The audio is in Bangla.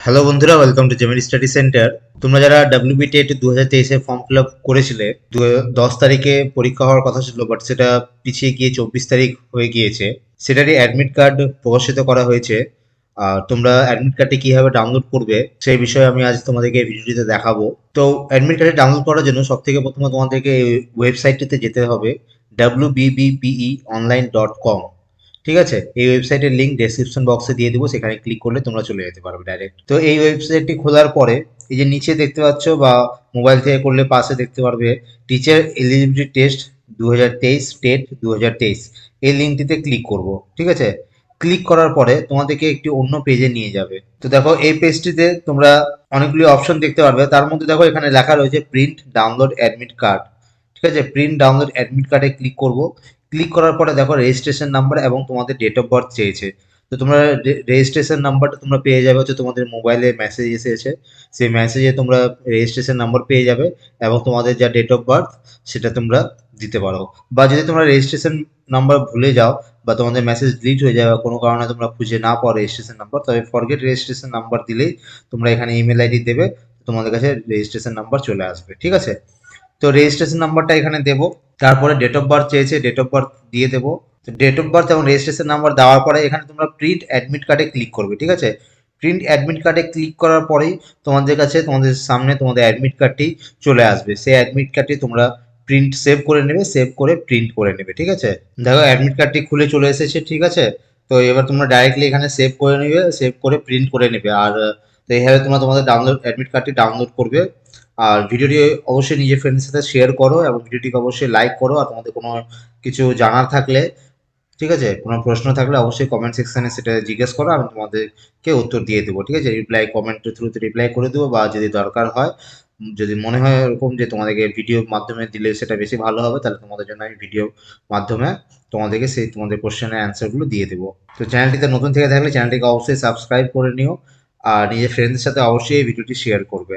হ্যালো বন্ধুরা welcome to Gemini study centre তোমরা যারা ডাব্লিউবি টেট দু হাজার তেইশে ফর্ম ফিল আপ করেছিলে দশ তারিখে পরীক্ষা হওয়ার কথা ছিল বাট সেটা পিছিয়ে গিয়ে চব্বিশ তারিখ হয়ে গিয়েছে। সেটারই অ্যাডমিট কার্ড প্রকাশিত করা হয়েছে। আর তোমরা অ্যাডমিট কার্ডটি কীভাবে ডাউনলোড করবে, সেই বিষয়ে আমি আজ তোমাদেরকে ভিডিওটিতে দেখাবো। তো অ্যাডমিট কার্ডটি ডাউনলোড করার জন্য সব থেকে প্রথমে তোমাদেরকে ওয়েবসাইটটিতে যেতে হবে W B B P E online dot com ঠিক আছে? এই ওয়েবসাইটের লিঙ্ক ডেসক্রিপশন বক্সে দিয়ে দেবো, সেখানে ক্লিক করলে তোমরা চলে যেতে পারবে ডাইরেক্ট তো এই ওয়েবসাইটটি খোলার পরে, এই যে নিচে দেখতে পাচ্ছ বা মোবাইল থেকে করলে পাশে দেখতে পারবে টিচার এলিজিবিলিটি টেস্ট দু হাজার তেইশ স্টেট দু হাজার তেইশ। এই লিঙ্কটিতে ক্লিক করব, ঠিক আছে? ক্লিক করার পরে তোমাদেরকে একটি অন্য পেজে নিয়ে যাবে। তো দেখো, এই পেজটিতে তোমরা অনেকগুলি অপশন দেখতে পারবে। তার মধ্যে দেখো, এখানে লেখা রয়েছে প্রিন্ট ডাউনলোড অ্যাডমিট কার্ড ঠিক আছে? প্রিন্ট ডাউনলোড অ্যাডমিট কার্ডে ক্লিক করব। ক্লিক করার পরে দেখো রেজিস্ট্রেশন নাম্বার এবং তোমাদের ডেট অফ বার্থ চেয়েছে। তো তোমরা রেজিস্ট্রেশন নাম্বারটা তোমরা পেয়ে যাবে হচ্ছে তোমাদের মোবাইলে মেসেজ এসেছে। সেই মেসেজে তোমরা রেজিস্ট্রেশন নাম্বার পেয়ে যাবে এবং তোমাদের যা ডেট অফ বার্থ সেটা তোমরা দিতে পারো। বা যদি তোমরা রেজিস্ট্রেশন নাম্বার ভুলে যাও বা তোমাদের মেসেজ ডিলিট হয়ে যায় বা কোনো কারণে তোমরা খুঁজে না পাও রেজিস্ট্রেশন নাম্বার তবে ফরগেট রেজিস্ট্রেশন নাম্বার দিলেই তোমরা এখানে ইমেল আইডি দেবে, তোমাদের কাছে রেজিস্ট্রেশন নাম্বার চলে আসবে। ঠিক আছে? তো রেজিস্ট্রেশন নাম্বারটা এখানে দেবো। তারপরে ডেট অফ বার্থ চেয়েছে ডেট অফ বার্থ দিয়ে দেবো। তো ডেট অফ বার্থ এবং রেজিস্ট্রেশন নাম্বার দেওয়ার পরে এখানে তোমরা প্রিন্ট অ্যাডমিট কার্ডে ক্লিক করবে, ঠিক আছে? প্রিন্ট অ্যাডমিট কার্ডে ক্লিক করার পরেই তোমাদের কাছে, তোমাদের সামনে তোমাদের অ্যাডমিট কার্ডটি চলে আসবে। সেই অ্যাডমিট কার্ডটি তোমরা প্রিন্ট সেভ করে নেবে সেভ করে প্রিন্ট করে নেবে, ঠিক আছে? দেখো অ্যাডমিট কার্ডটি খুলে চলে এসেছে, ঠিক আছে? তো এবার তোমরা ডাইরেক্টলি এখানে সেভ করে নেবে সেভ করে প্রিন্ট করে নেবে। আর, তো এইভাবে তোমরা তোমাদের ডাউনলোড অ্যাডমিট কার্ডটি ডাউনলোড করবে। আর ভিডিওটি অবশ্যই নিজের ফ্রেন্ডের সাথে শেয়ার করো এবং ভিডিওটিকে অবশ্যই লাইক করো আর তোমাদের কোনো কিছু জানার থাকলে, ঠিক আছে? কোনো প্রশ্ন থাকলে অবশ্যই কমেন্ট সেকশানে সেটা জিজ্ঞেস করো, আমি তোমাদেরকে উত্তর দিয়ে দেবো, ঠিক আছে? রিপ্লাই কমেন্টের থ্রুতে রিপ্লাই করে দেবো বা যদি দরকার হয়, যদি মনে হয় এরকম যে তোমাদেরকে ভিডিও মাধ্যমে দিলে সেটা বেশি ভালো হবে, তাহলে তোমাদের জন্য আমি ভিডিও মাধ্যমে তোমাদেরকে সেই তোমাদের কোশ্চেনের অ্যান্সারগুলো দিয়ে দেবো। তো চ্যানেলটিতে নতুন থেকে থাকলে চ্যানেলটিকে অবশ্যই সাবস্ক্রাইব করে নিও, আর নিজের ফ্রেন্ডের সাথে অবশ্যই এই ভিডিওটি শেয়ার করবে।